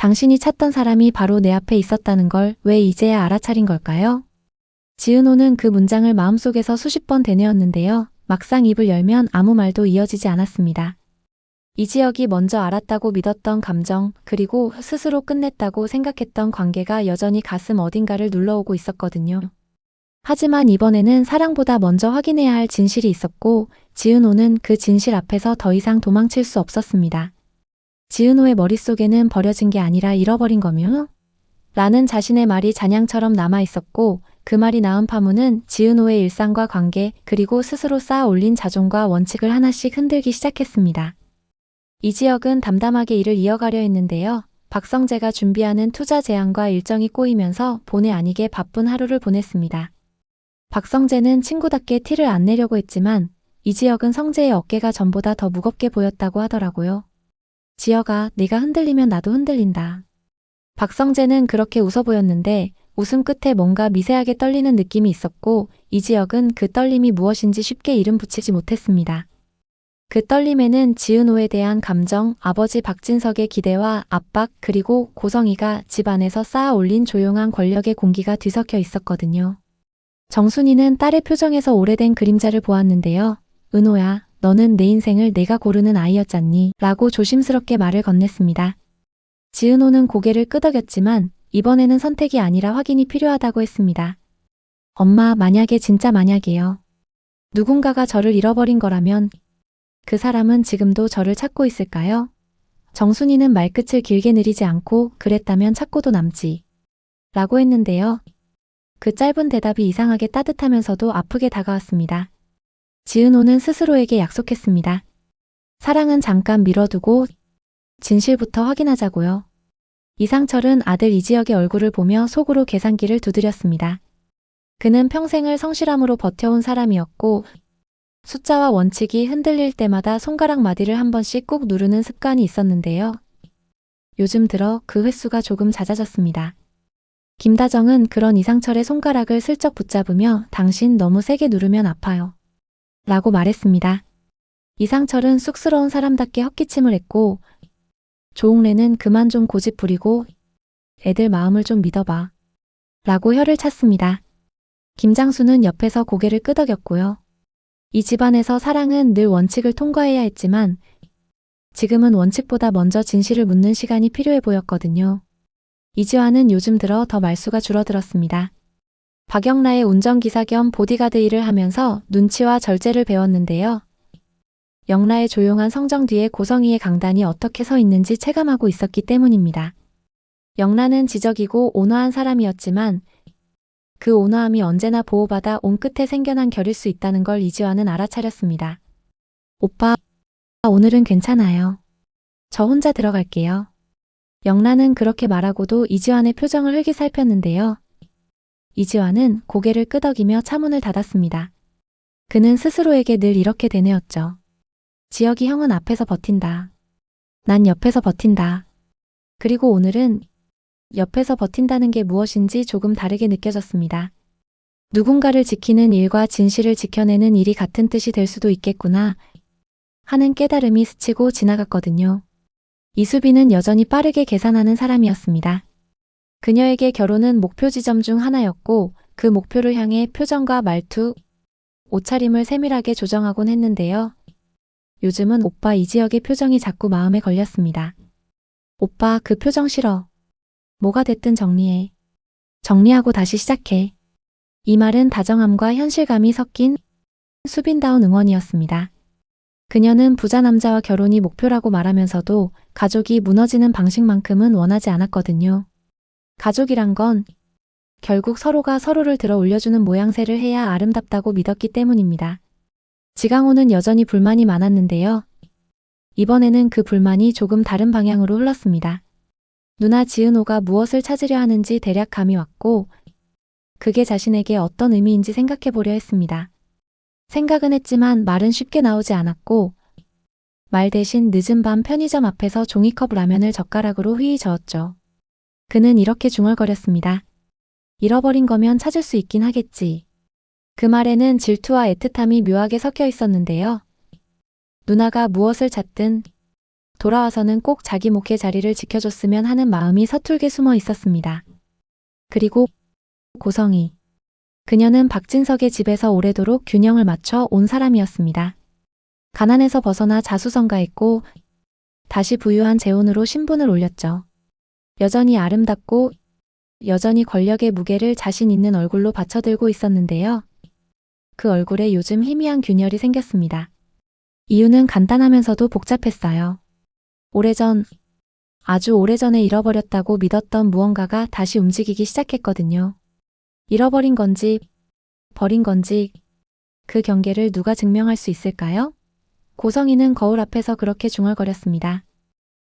당신이 찾던 사람이 바로 내 앞에 있었다는 걸 왜 이제야 알아차린 걸까요? 지은호는 그 문장을 마음속에서 수십 번 되뇌었는데요. 막상 입을 열면 아무 말도 이어지지 않았습니다. 이지혁이 먼저 알았다고 믿었던 감정, 그리고 스스로 끝냈다고 생각했던 관계가 여전히 가슴 어딘가를 눌러오고 있었거든요. 하지만 이번에는 사랑보다 먼저 확인해야 할 진실이 있었고, 지은호는 그 진실 앞에서 더 이상 도망칠 수 없었습니다. 지은호의 머릿속에는 버려진 게 아니라 잃어버린 거며? 라는 자신의 말이 잔향처럼 남아 있었고, 그 말이 낳은 파문은 지은호의 일상과 관계, 그리고 스스로 쌓아 올린 자존과 원칙을 하나씩 흔들기 시작했습니다. 이 지역은 담담하게 일을 이어가려 했는데요. 박성재가 준비하는 투자 제안과 일정이 꼬이면서 본의 아니게 바쁜 하루를 보냈습니다. 박성재는 친구답게 티를 안 내려고 했지만 이 지역은 성재의 어깨가 전보다 더 무겁게 보였다고 하더라고요. 지혁아, 네가 흔들리면 나도 흔들린다. 박성재는 그렇게 웃어 보였는데 웃음 끝에 뭔가 미세하게 떨리는 느낌이 있었고 이지혁은 그 떨림이 무엇인지 쉽게 이름 붙이지 못했습니다. 그 떨림에는 지은호에 대한 감정, 아버지 박진석의 기대와 압박, 그리고 고성이가 집안에서 쌓아 올린 조용한 권력의 공기가 뒤섞여 있었거든요. 정순이는 딸의 표정에서 오래된 그림자를 보았는데요. 은호야, 너는 내 인생을 내가 고르는 아이였잖니? 라고 조심스럽게 말을 건넸습니다. 지은호는 고개를 끄덕였지만 이번에는 선택이 아니라 확인이 필요하다고 했습니다. 엄마, 만약에 진짜 만약에요. 누군가가 저를 잃어버린 거라면 그 사람은 지금도 저를 찾고 있을까요? 정순이는 말끝을 길게 느리지 않고 그랬다면 찾고도 남지. 라고 했는데요. 그 짧은 대답이 이상하게 따뜻하면서도 아프게 다가왔습니다. 지은호는 스스로에게 약속했습니다. 사랑은 잠깐 미뤄두고 진실부터 확인하자고요. 이상철은 아들 이지혁의 얼굴을 보며 속으로 계산기를 두드렸습니다. 그는 평생을 성실함으로 버텨온 사람이었고 숫자와 원칙이 흔들릴 때마다 손가락 마디를 한 번씩 꾹 누르는 습관이 있었는데요. 요즘 들어 그 횟수가 조금 잦아졌습니다. 김다정은 그런 이상철의 손가락을 슬쩍 붙잡으며 당신 너무 세게 누르면 아파요. 라고 말했습니다. 이상철은 쑥스러운 사람답게 헛기침을 했고 조홍래는 그만 좀 고집 부리고 애들 마음을 좀 믿어봐. 라고 혀를 찼습니다. 김장수는 옆에서 고개를 끄덕였고요. 이 집안에서 사랑은 늘 원칙을 통과해야 했지만 지금은 원칙보다 먼저 진실을 묻는 시간이 필요해 보였거든요. 이지화는 요즘 들어 더 말수가 줄어들었습니다. 박영라의 운전기사 겸 보디가드 일을 하면서 눈치와 절제를 배웠는데요. 영라의 조용한 성정 뒤에 고성이의 강단이 어떻게 서 있는지 체감하고 있었기 때문입니다. 영라는 지적이고 온화한 사람이었지만 그 온화함이 언제나 보호받아 온 끝에 생겨난 결일 수 있다는 걸 이지화는 알아차렸습니다. 오빠, 오늘은 괜찮아요. 저 혼자 들어갈게요. 영란은 그렇게 말하고도 이지환의 표정을 흘기 살폈는데요. 이지환은 고개를 끄덕이며 차문을 닫았습니다. 그는 스스로에게 늘 이렇게 되뇌었죠. 지혁이 형은 앞에서 버틴다. 난 옆에서 버틴다. 그리고 오늘은 옆에서 버틴다는 게 무엇인지 조금 다르게 느껴졌습니다. 누군가를 지키는 일과 진실을 지켜내는 일이 같은 뜻이 될 수도 있겠구나 하는 깨달음이 스치고 지나갔거든요. 이수빈은 여전히 빠르게 계산하는 사람이었습니다. 그녀에게 결혼은 목표 지점 중 하나였고 그 목표를 향해 표정과 말투, 옷차림을 세밀하게 조정하곤 했는데요. 요즘은 오빠 이지혁의 표정이 자꾸 마음에 걸렸습니다. 오빠 그 표정 싫어. 뭐가 됐든 정리해. 정리하고 다시 시작해. 이 말은 다정함과 현실감이 섞인 수빈다운 응원이었습니다. 그녀는 부자 남자와 결혼이 목표라고 말하면서도 가족이 무너지는 방식만큼은 원하지 않았거든요. 가족이란 건 결국 서로가 서로를 들어 올려주는 모양새를 해야 아름답다고 믿었기 때문입니다. 지강호는 여전히 불만이 많았는데요. 이번에는 그 불만이 조금 다른 방향으로 흘렀습니다. 누나 지은호가 무엇을 찾으려 하는지 대략 감이 왔고, 그게 자신에게 어떤 의미인지 생각해 보려 했습니다. 생각은 했지만 말은 쉽게 나오지 않았고 말 대신 늦은 밤 편의점 앞에서 종이컵 라면을 젓가락으로 휘휘 저었죠. 그는 이렇게 중얼거렸습니다. 잃어버린 거면 찾을 수 있긴 하겠지. 그 말에는 질투와 애틋함이 묘하게 섞여 있었는데요. 누나가 무엇을 찾든 돌아와서는 꼭 자기 목회 자리를 지켜줬으면 하는 마음이 서툴게 숨어 있었습니다. 그리고 고성이. 그녀는 박진석의 집에서 오래도록 균형을 맞춰 온 사람이었습니다. 가난에서 벗어나 자수성가했고 다시 부유한 재혼으로 신분을 올렸죠. 여전히 아름답고 여전히 권력의 무게를 자신 있는 얼굴로 받쳐들고 있었는데요. 그 얼굴에 요즘 희미한 균열이 생겼습니다. 이유는 간단하면서도 복잡했어요. 오래전, 아주 오래전에 잃어버렸다고 믿었던 무언가가 다시 움직이기 시작했거든요. 잃어버린 건지, 버린 건지, 그 경계를 누가 증명할 수 있을까요? 고성이는 거울 앞에서 그렇게 중얼거렸습니다.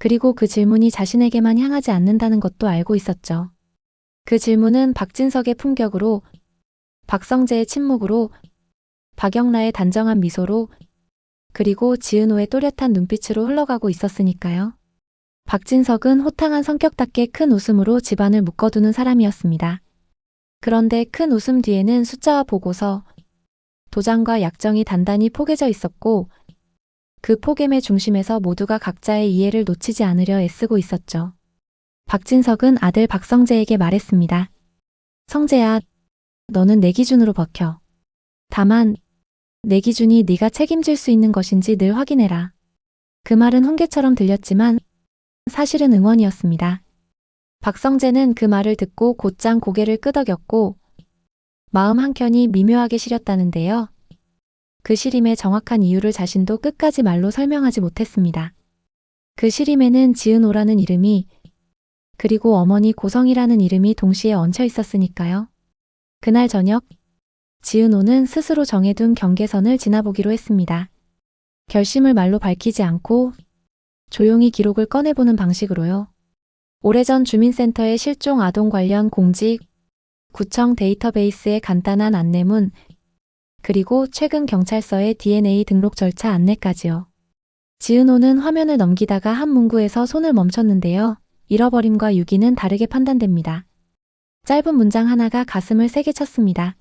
그리고 그 질문이 자신에게만 향하지 않는다는 것도 알고 있었죠. 그 질문은 박진석의 품격으로, 박성재의 침묵으로, 박영라의 단정한 미소로, 그리고 지은호의 또렷한 눈빛으로 흘러가고 있었으니까요. 박진석은 호탕한 성격답게 큰 웃음으로 집안을 묶어두는 사람이었습니다. 그런데 큰 웃음 뒤에는 숫자와 보고서, 도장과 약정이 단단히 포개져 있었고, 그 포겜의 중심에서 모두가 각자의 이해를 놓치지 않으려 애쓰고 있었죠. 박진석은 아들 박성재에게 말했습니다. 성재야, 너는 내 기준으로 버텨. 다만 내 기준이 네가 책임질 수 있는 것인지 늘 확인해라. 그 말은 훈계처럼 들렸지만 사실은 응원이었습니다. 박성재는 그 말을 듣고 곧장 고개를 끄덕였고 마음 한켠이 미묘하게 시렸다는데요. 그 시림의 정확한 이유를 자신도 끝까지 말로 설명하지 못했습니다. 그 시림에는 지은오라는 이름이 그리고 어머니 고성이라는 이름이 동시에 얹혀 있었으니까요. 그날 저녁 지은호는 스스로 정해둔 경계선을 지나보기로 했습니다. 결심을 말로 밝히지 않고 조용히 기록을 꺼내보는 방식으로요. 오래전 주민센터의 실종 아동 관련 공지, 구청 데이터베이스의 간단한 안내문, 그리고 최근 경찰서의 DNA 등록 절차 안내까지요. 지은호는 화면을 넘기다가 한 문구에서 손을 멈췄는데요. 잃어버림과 유기는 다르게 판단됩니다. 짧은 문장 하나가 가슴을 세게 쳤습니다.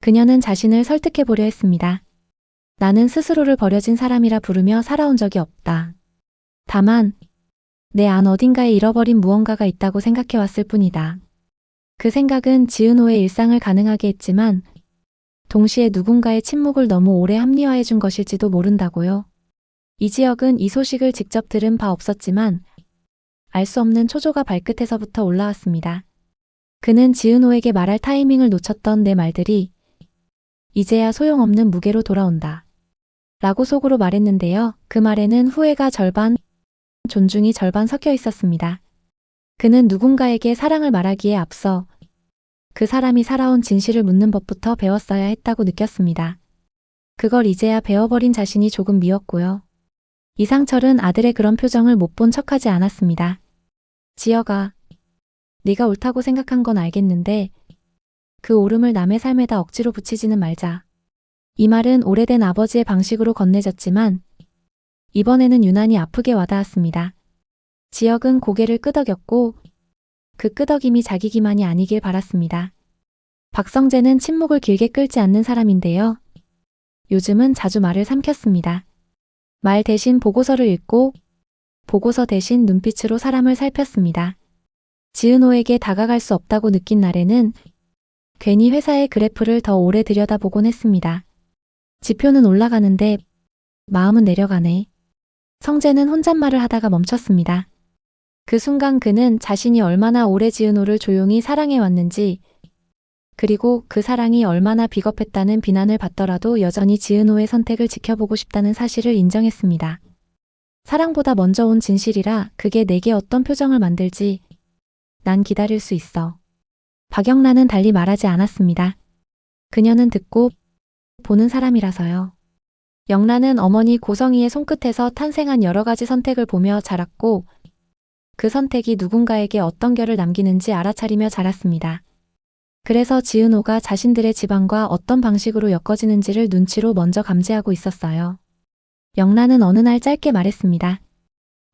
그녀는 자신을 설득해 보려 했습니다. 나는 스스로를 버려진 사람이라 부르며 살아온 적이 없다. 다만, 내 안 어딘가에 잃어버린 무언가가 있다고 생각해 왔을 뿐이다. 그 생각은 지은호의 일상을 가능하게 했지만, 동시에 누군가의 침묵을 너무 오래 합리화해 준 것일지도 모른다고요. 이 지역은 이 소식을 직접 들은 바 없었지만, 알 수 없는 초조가 발끝에서부터 올라왔습니다. 그는 지은호에게 말할 타이밍을 놓쳤던 내 말들이 이제야 소용없는 무게로 돌아온다. 라고 속으로 말했는데요. 그 말에는 후회가 절반, 존중이 절반 섞여 있었습니다. 그는 누군가에게 사랑을 말하기에 앞서 그 사람이 살아온 진실을 묻는 법부터 배웠어야 했다고 느꼈습니다. 그걸 이제야 배워버린 자신이 조금 미웠고요. 이상철은 아들의 그런 표정을 못 본 척하지 않았습니다. 지여가 네가 옳다고 생각한 건 알겠는데 그 옳음을 남의 삶에다 억지로 붙이지는 말자. 이 말은 오래된 아버지의 방식으로 건네졌지만 이번에는 유난히 아프게 와닿았습니다. 지역은 고개를 끄덕였고 그 끄덕임이 자기 기만이 아니길 바랐습니다. 박성재는 침묵을 길게 끌지 않는 사람인데요. 요즘은 자주 말을 삼켰습니다. 말 대신 보고서를 읽고 보고서 대신 눈빛으로 사람을 살폈습니다. 지은호에게 다가갈 수 없다고 느낀 날에는 괜히 회사의 그래프를 더 오래 들여다보곤 했습니다. 지표는 올라가는데 마음은 내려가네. 성재는 혼잣말을 하다가 멈췄습니다. 그 순간 그는 자신이 얼마나 오래 지은호를 조용히 사랑해왔는지 그리고 그 사랑이 얼마나 비겁했다는 비난을 받더라도 여전히 지은호의 선택을 지켜보고 싶다는 사실을 인정했습니다. 사랑보다 먼저 온 진실이라 그게 내게 어떤 표정을 만들지 난 기다릴 수 있어. 박영란은 달리 말하지 않았습니다. 그녀는 듣고 보는 사람이라서요. 영란은 어머니 고성이의 손끝에서 탄생한 여러 가지 선택을 보며 자랐고 그 선택이 누군가에게 어떤 결을 남기는지 알아차리며 자랐습니다. 그래서 지은호가 자신들의 집안과 어떤 방식으로 엮어지는지를 눈치로 먼저 감지하고 있었어요. 영란은 어느 날 짧게 말했습니다.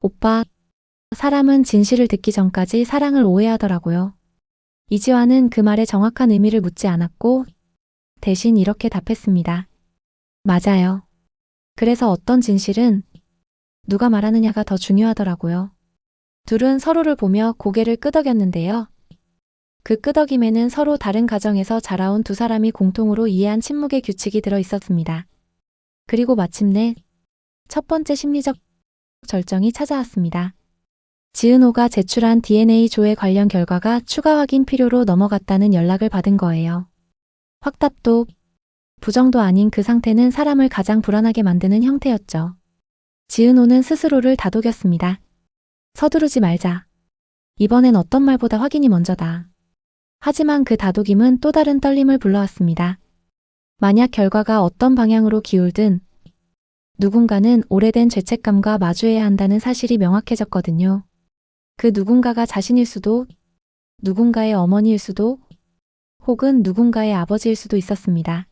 오빠, 사람은 진실을 듣기 전까지 사랑을 오해하더라고요. 이지화는 그 말에 정확한 의미를 묻지 않았고 대신 이렇게 답했습니다. 맞아요. 그래서 어떤 진실은 누가 말하느냐가 더 중요하더라고요. 둘은 서로를 보며 고개를 끄덕였는데요. 그 끄덕임에는 서로 다른 가정에서 자라온 두 사람이 공통으로 이해한 침묵의 규칙이 들어 있었습니다. 그리고 마침내 첫 번째 심리적 절정이 찾아왔습니다. 지은호가 제출한 DNA 조회 관련 결과가 추가 확인 필요로 넘어갔다는 연락을 받은 거예요. 확답도 부정도 아닌 그 상태는 사람을 가장 불안하게 만드는 형태였죠. 지은호는 스스로를 다독였습니다. 서두르지 말자. 이번엔 어떤 말보다 확인이 먼저다. 하지만 그 다독임은 또 다른 떨림을 불러왔습니다. 만약 결과가 어떤 방향으로 기울든 누군가는 오래된 죄책감과 마주해야 한다는 사실이 명확해졌거든요. 그 누군가가 자신일 수도, 누군가의 어머니일 수도, 혹은 누군가의 아버지일 수도 있었습니다.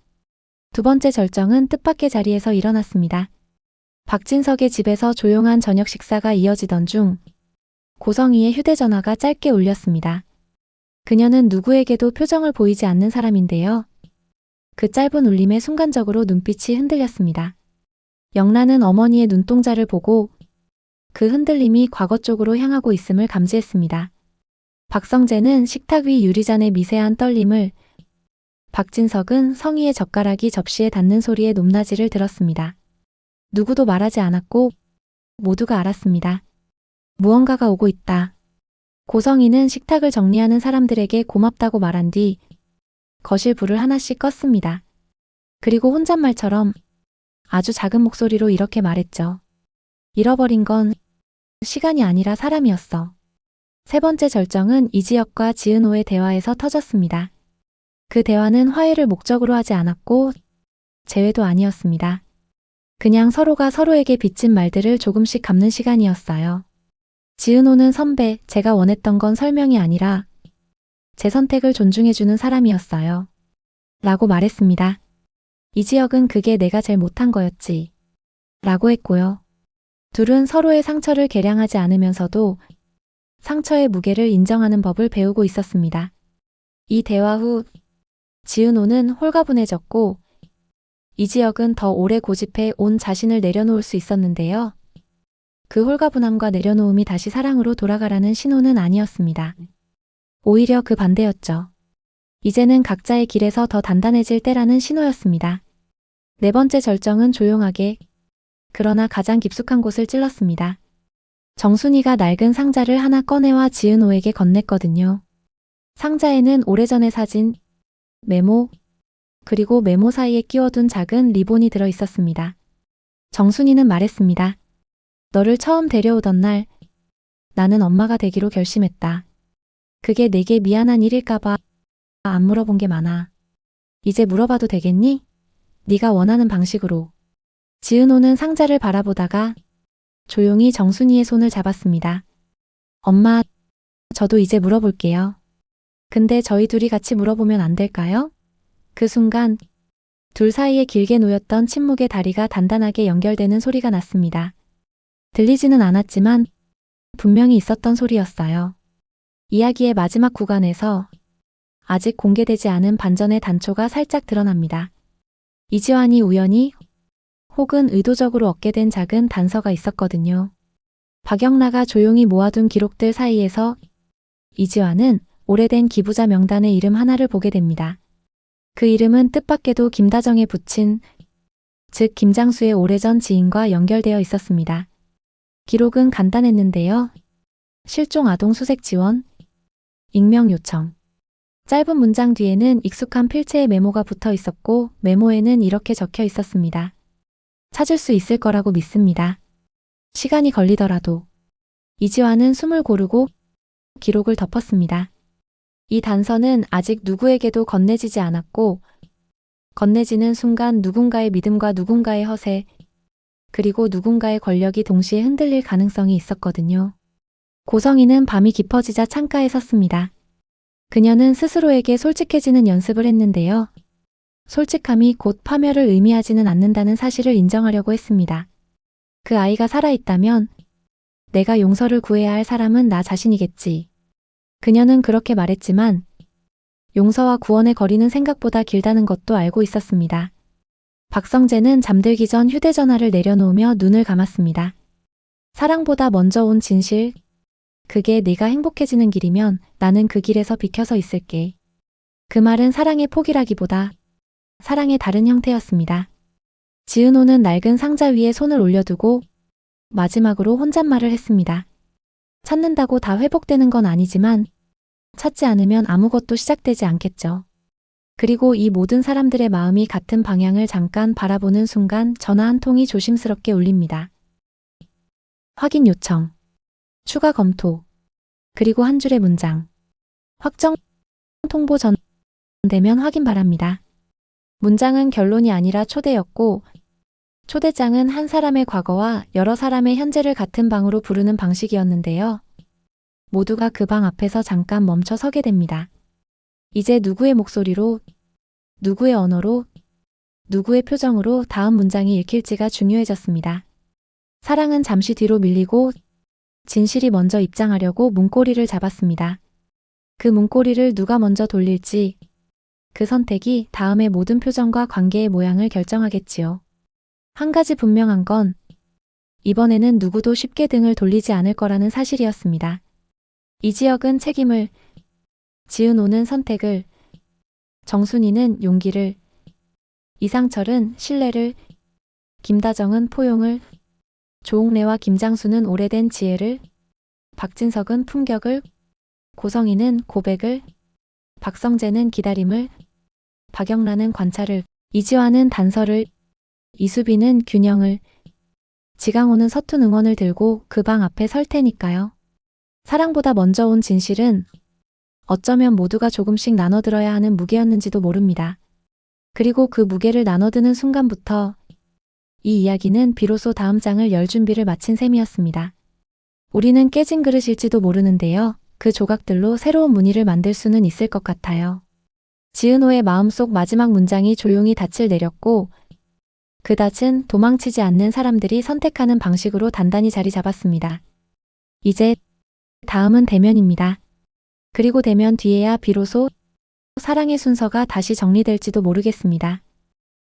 두 번째 절정은 뜻밖의 자리에서 일어났습니다. 박진석의 집에서 조용한 저녁 식사가 이어지던 중 고성희의 휴대전화가 짧게 울렸습니다. 그녀는 누구에게도 표정을 보이지 않는 사람인데요. 그 짧은 울림에 순간적으로 눈빛이 흔들렸습니다. 영란은 어머니의 눈동자를 보고 그 흔들림이 과거 쪽으로 향하고 있음을 감지했습니다. 박성재는 식탁 위 유리잔의 미세한 떨림을 박진석은 성희의 젓가락이 접시에 닿는 소리의 높낮이를 들었습니다. 누구도 말하지 않았고 모두가 알았습니다. 무언가가 오고 있다. 고성희는 식탁을 정리하는 사람들에게 고맙다고 말한 뒤 거실 불을 하나씩 껐습니다. 그리고 혼잣말처럼 아주 작은 목소리로 이렇게 말했죠. 잃어버린 건 시간이 아니라 사람이었어. 세 번째 절정은 이지혁과 지은호의 대화에서 터졌습니다. 그 대화는 화해를 목적으로 하지 않았고 재회도 아니었습니다. 그냥 서로가 서로에게 빚진 말들을 조금씩 갚는 시간이었어요. 지은호는 선배, 제가 원했던 건 설명이 아니라 제 선택을 존중해주는 사람이었어요. 라고 말했습니다. 이지혁은 그게 내가 제일 못한 거였지. 라고 했고요. 둘은 서로의 상처를 계량하지 않으면서도 상처의 무게를 인정하는 법을 배우고 있었습니다. 이 대화 후 지은호는 홀가분해졌고 이지혁은 더 오래 고집해 온 자신을 내려놓을 수 있었는데요. 그 홀가분함과 내려놓음이 다시 사랑으로 돌아가라는 신호는 아니었습니다. 오히려 그 반대였죠. 이제는 각자의 길에서 더 단단해질 때라는 신호였습니다. 네 번째 절정은 조용하게, 그러나 가장 깊숙한 곳을 찔렀습니다. 정순이가 낡은 상자를 하나 꺼내와 지은호에게 건넸거든요. 상자에는 오래전의 사진, 메모, 그리고 메모 사이에 끼워둔 작은 리본이 들어 있었습니다. 정순이는 말했습니다. 너를 처음 데려오던 날 나는 엄마가 되기로 결심했다. 그게 내게 미안한 일일까봐 안 물어본 게 많아. 이제 물어봐도 되겠니? 네가 원하는 방식으로. 지은호는 상자를 바라보다가 조용히 정순이의 손을 잡았습니다. 엄마, 저도 이제 물어볼게요. 근데 저희 둘이 같이 물어보면 안 될까요? 그 순간 둘 사이에 길게 놓였던 침묵의 다리가 단단하게 연결되는 소리가 났습니다. 들리지는 않았지만 분명히 있었던 소리였어요. 이야기의 마지막 구간에서 아직 공개되지 않은 반전의 단초가 살짝 드러납니다. 이지환이 우연히 혹은 의도적으로 얻게 된 작은 단서가 있었거든요. 박영라가 조용히 모아둔 기록들 사이에서 이지환은 오래된 기부자 명단의 이름 하나를 보게 됩니다. 그 이름은 뜻밖에도 김다정에 붙인, 즉 김장수의 오래전 지인과 연결되어 있었습니다. 기록은 간단했는데요. 실종 아동 수색 지원, 익명 요청. 짧은 문장 뒤에는 익숙한 필체의 메모가 붙어 있었고 메모에는 이렇게 적혀 있었습니다. 찾을 수 있을 거라고 믿습니다. 시간이 걸리더라도. 이지화는 숨을 고르고 기록을 덮었습니다. 이 단서는 아직 누구에게도 건네지지 않았고 건네지는 순간 누군가의 믿음과 누군가의 허세, 그리고 누군가의 권력이 동시에 흔들릴 가능성이 있었거든요. 고성이는 밤이 깊어지자 창가에 섰습니다. 그녀는 스스로에게 솔직해지는 연습을 했는데요. 솔직함이 곧 파멸을 의미하지는 않는다는 사실을 인정하려고 했습니다. 그 아이가 살아있다면 내가 용서를 구해야 할 사람은 나 자신이겠지. 그녀는 그렇게 말했지만 용서와 구원의 거리는 생각보다 길다는 것도 알고 있었습니다. 박성재는 잠들기 전 휴대전화를 내려놓으며 눈을 감았습니다. 사랑보다 먼저 온 진실. 그게 네가 행복해지는 길이면 나는 그 길에서 비켜서 있을게. 그 말은 사랑의 포기라기보다 사랑의 다른 형태였습니다. 지은호는 낡은 상자 위에 손을 올려두고 마지막으로 혼잣말을 했습니다. 찾는다고 다 회복되는 건 아니지만 찾지 않으면 아무것도 시작되지 않겠죠. 그리고 이 모든 사람들의 마음이 같은 방향을 잠깐 바라보는 순간 전화 한 통이 조심스럽게 울립니다. 확인 요청. 추가 검토. 그리고 한 줄의 문장. 확정 통보 전 되면 확인 바랍니다. 문장은 결론이 아니라 초대였고 초대장은 한 사람의 과거와 여러 사람의 현재를 같은 방으로 부르는 방식이었는데요. 모두가 그 방 앞에서 잠깐 멈춰 서게 됩니다. 이제 누구의 목소리로, 누구의 언어로, 누구의 표정으로 다음 문장이 읽힐지가 중요해졌습니다. 사랑은 잠시 뒤로 밀리고 진실이 먼저 입장하려고 문고리를 잡았습니다. 그 문고리를 누가 먼저 돌릴지 그 선택이 다음의 모든 표정과 관계의 모양을 결정하겠지요. 한 가지 분명한 건 이번에는 누구도 쉽게 등을 돌리지 않을 거라는 사실이었습니다. 이지혁은 책임을, 지은호는 선택을, 정순이는 용기를, 이상철은 신뢰를, 김다정은 포용을, 조옥래와 김장수는 오래된 지혜를, 박진석은 품격을, 고성희는 고백을, 박성재는 기다림을, 박영란은 관찰을, 이지화는 단서를, 이수빈은 균형을, 지강호는 서툰 응원을 들고 그 방 앞에 설 테니까요. 사랑보다 먼저 온 진실은 어쩌면 모두가 조금씩 나눠들어야 하는 무게였는지도 모릅니다. 그리고 그 무게를 나눠드는 순간부터 이 이야기는 비로소 다음 장을 열 준비를 마친 셈이었습니다. 우리는 깨진 그릇일지도 모르는데요. 그 조각들로 새로운 무늬를 만들 수는 있을 것 같아요. 지은호의 마음속 마지막 문장이 조용히 닻을 내렸고 그 닻은 도망치지 않는 사람들이 선택하는 방식으로 단단히 자리 잡았습니다. 이제 다음은 대면입니다. 그리고 대면 뒤에야 비로소 사랑의 순서가 다시 정리될지도 모르겠습니다.